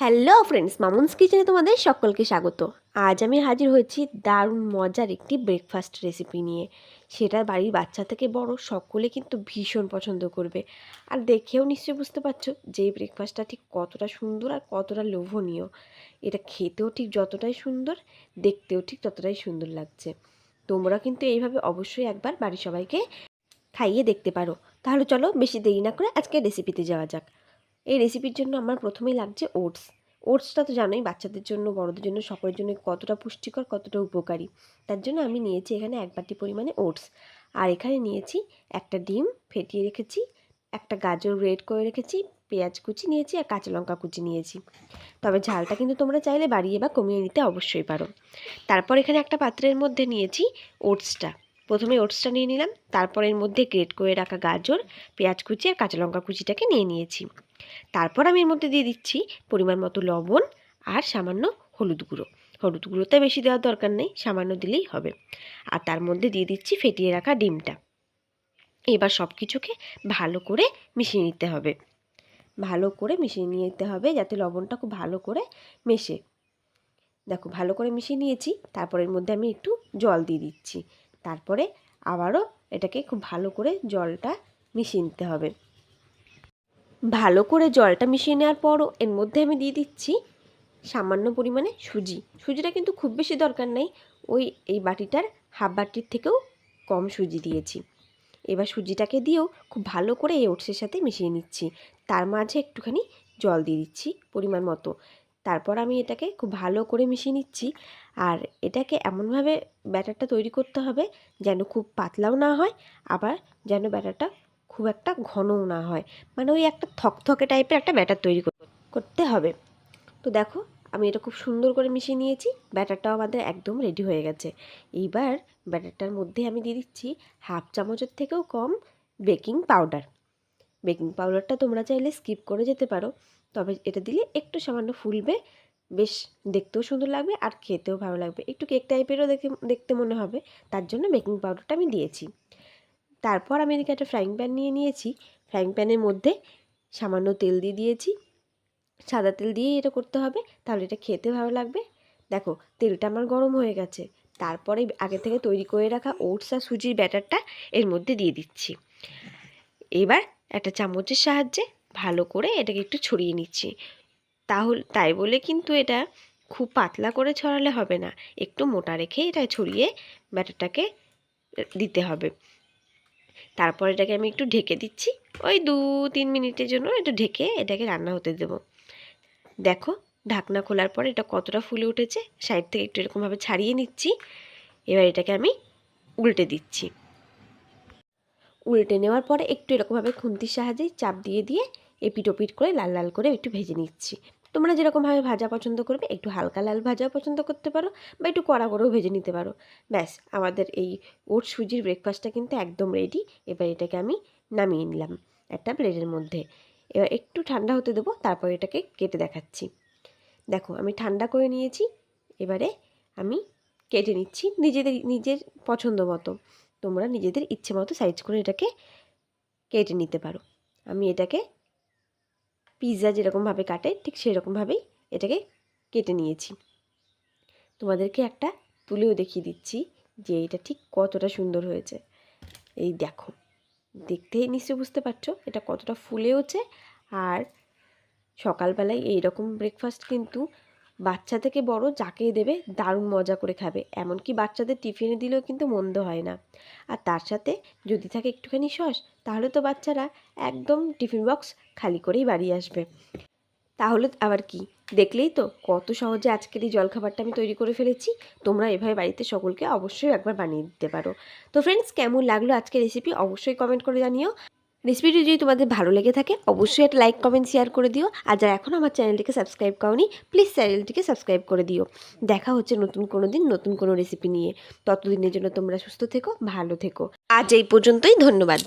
Hello friends Mamun's কিচেনে তোমাদের সকলকে স্বাগত। আজ আমি হাজির হয়েছি দারুণ মজার একটি ব্রেকফাস্ট রেসিপি নিয়ে। সেটা বাড়ির বাচ্চা থেকে বড় সকলে কিন্তু ভীষণ পছন্দ করবে। আর দেখেও নিশ্চয়ই বুঝতে পারছ যে এই ব্রেকফাস্টটা ঠিক কতটা সুন্দর আর কতটা লোভনীয়। এটা খেতেও ঠিক যতটাই সুন্দর, দেখতেও ঠিক ততটাই সুন্দর লাগছে। তোমরা কিন্তু এইভাবে অবশ্যই একবার বাড়ির সবাইকে খাইয়ে দেখতে পারো। তাহলে চলো বেশি দেরি না করে আজকে রেসিপিতে যাওয়া যাক। এই রেসিপির জন্য আমার প্রথমেই লাগছে ওটস ওটসটা তো জানোই, বাচ্চাদের জন্য, বড়দের জন্য, সকলের জন্য কতটা পুষ্টিকর, কতটা উপকারী। তার জন্য আমি নিয়েছি এখানে এক বাটি পরিমাণে ওটস আর এখানে নিয়েছি একটা ডিম ফেটিয়ে রেখেছি, একটা গাজর গ্রেট করে রেখেছি, পেঁয়াজ কুচি নিয়েছি আর কাঁচা লঙ্কা কুচি নিয়েছি। তবে ঝালটা কিন্তু তোমরা চাইলে বাড়িয়ে বা কমিয়ে নিতে অবশ্যই পারো। তারপর এখানে একটা পাত্রের মধ্যে নিয়েছি ওটসটা প্রথমে ওটসটা নিয়ে নিলাম, তারপর এর মধ্যে গ্রেট করে রাখা গাজর, পেঁয়াজ কুচি আর কাঁচা লঙ্কা কুচিটাকে নিয়ে নিয়েছি। তারপর আমি এর মধ্যে দিয়ে দিচ্ছি পরিমাণ মতো লবণ আর সামান্য হলুদ গুঁড়ো। হলুদ গুঁড়োতে বেশি দেওয়ার দরকার নেই, সামান্য দিলেই হবে। আর তার মধ্যে দিয়ে দিচ্ছি ফেটিয়ে রাখা ডিমটা। এবার সব কিছুকে ভালো করে মিশিয়ে নিতে হবে। ভালো করে মিশিয়ে নিতে হবে যাতে লবণটা খুব ভালো করে মেশে। দেখো, ভালো করে মিশিয়ে নিয়েছি, তারপর এর মধ্যে আমি একটু জল দিয়ে দিচ্ছি। তারপরে আবারও এটাকে খুব ভালো করে জলটা মিশিয়ে নিতে হবে। ভালো করে জলটা মিশিয়ে নেওয়ার পরও এর মধ্যে আমি দিয়ে দিচ্ছি সামান্য পরিমাণে সুজি। সুজিটা কিন্তু খুব বেশি দরকার নেই, ওই, এই বাটিটার হাফ বাটির থেকেও কম সুজি দিয়েছি। এবার সুজিটাকে দিয়েও খুব ভালো করে এই ওটসের সাথে মিশিয়ে নিচ্ছি। তার মাঝে একটুখানি জল দিয়ে দিচ্ছি পরিমাণ মতো। তারপর আমি এটাকে খুব ভালো করে মিশিয়ে নিচ্ছি আর এটাকে এমনভাবে ব্যাটারটা তৈরি করতে হবে যেন খুব পাতলাও না হয়, আবার যেন ব্যাটারটা খুব একটা ঘনও না হয়। মানে ওই একটা থকথকে টাইপের একটা ব্যাটার তৈরি করতে হবে। তো দেখো, আমি এটা খুব সুন্দর করে মিশিয়ে নিয়েছি, ব্যাটারটাও আমাদের একদম রেডি হয়ে গেছে। এইবার ব্যাটারটার মধ্যে আমি দিয়ে দিচ্ছি হাফ চামচের থেকেও কম বেকিং পাউডার বেকিং পাউডারটা তোমরা চাইলে স্কিপ করে যেতে পারো, তবে এটা দিলে একটু সামান্য ফুলবে, বেশ দেখতেও সুন্দর লাগবে আর খেতেও ভালো লাগবে। একটু কেক টাইপেরও দেখে, দেখতে মনে হবে, তার জন্য বেকিং পাউডারটা আমি দিয়েছি। তারপর আমি এদিকে একটা ফ্রাইং প্যান নিয়ে নিয়েছি। ফ্রাইং প্যানের মধ্যে সামান্য তেল দিয়ে দিয়েছি। সাদা তেল দিয়ে এটা করতে হবে, তাহলে এটা খেতে ভালো লাগবে। দেখো, তেলটা আমার গরম হয়ে গেছে। তারপরে আগে থেকে তৈরি করে রাখা ওটস আর সুজির ব্যাটারটা এর মধ্যে দিয়ে দিচ্ছি। এবার একটা চামচের সাহায্যে ভালো করে এটাকে একটু ছড়িয়ে নিচ্ছি। তাহলে, তাই বলে কিন্তু এটা খুব পাতলা করে ছড়ালে হবে না। একটু মোটা রেখে এটা ছড়িয়ে ব্যাটারটাকে দিতে হবে। তারপর এটাকে আমি একটু ঢেকে দিচ্ছি। ওই দু তিন মিনিটের জন্য একটু ঢেকে এটাকে রান্না হতে দেব। দেখো, ঢাকনা খোলার পর এটা কতটা ফুলে উঠেছে, সাইড থেকে একটু এরকমভাবে ছাড়িয়ে নিচ্ছি। এবার এটাকে আমি উল্টে দিচ্ছি। উল্টে নেওয়ার পরে একটু এরকমভাবে খুন্তির সাহায্যে চাপ দিয়ে দিয়ে এপিট ওপিট করে লাল লাল করে একটু ভেজে নিচ্ছি। তোমরা যেরকমভাবে ভাজা পছন্দ করবে, একটু হালকা লাল ভাজাও পছন্দ করতে পারো বা একটু কড়া করেও ভেজে নিতে পারো। ব্যাস, আমাদের এই ওট সুজির ব্রেকফাস্টটা কিন্তু একদম রেডি এবার এটাকে আমি নামিয়ে নিলাম একটা প্লেটের মধ্যে। এবার একটু ঠান্ডা হতে দেবো, তারপর এটাকে কেটে দেখাচ্ছি। দেখো, আমি ঠান্ডা করে নিয়েছি, এবারে আমি কেটে নিচ্ছি নিজেদের, নিজের পছন্দ মতো। তোমরা নিজেদের ইচ্ছে মতো সাইজ করে এটাকে কেটে নিতে পারো। আমি এটাকে পিৎজা যেরকমভাবে কাটে, ঠিক সেরকমভাবেই এটাকে কেটে নিয়েছি। তোমাদেরকে একটা তুলেও দেখিয়ে দিচ্ছি যে এটা ঠিক কতটা সুন্দর হয়েছে। এই দেখো দেখতেই নিশ্চয় বুঝতে পারছ এটা কতটা ফুলেওছে। আর সকালবেলায় এইরকম ব্রেকফাস্ট কিন্তু বাচ্চা থেকে বড় যাকেই দেবে দারুণ মজা করে খাবে। এমনকি বাচ্চাদের টিফিনে দিলেও কিন্তু মন্দ হয় না। আর তার সাথে যদি থাকে একটুখানি সস, তাহলে তো বাচ্চারা একদম টিফিন বক্স খালি করেই বাড়ি আসবে। তাহলে আবার কি? দেখলেই তো কত সহজে আজকের এই জলখাবারটা আমি তৈরি করে ফেলেছি। তোমরা এভাবে বাড়িতে সকলকে অবশ্যই একবার বানিয়ে দিতে পারো। তো ফ্রেন্ডস কেমন লাগল আজকের রেসিপি অবশ্যই কমেন্ট করে জানিও। রেসিপিটি যদি তোমাদের ভালো লেগে থাকে, অবশ্যই একটা লাইক কমেন্ট শেয়ার করে দিও। আর যারা এখন আমার চ্যানেলটিকে সাবস্ক্রাইব করনি প্লিজ চ্যানেলটিকে সাবস্ক্রাইব করে দিও। দেখা হচ্ছে নতুন কোনো দিন নতুন কোনো রেসিপি নিয়ে। ততদিনের জন্য তোমরা সুস্থ থেকো, ভালো থেকো। আজ এই পর্যন্তই, ধন্যবাদ।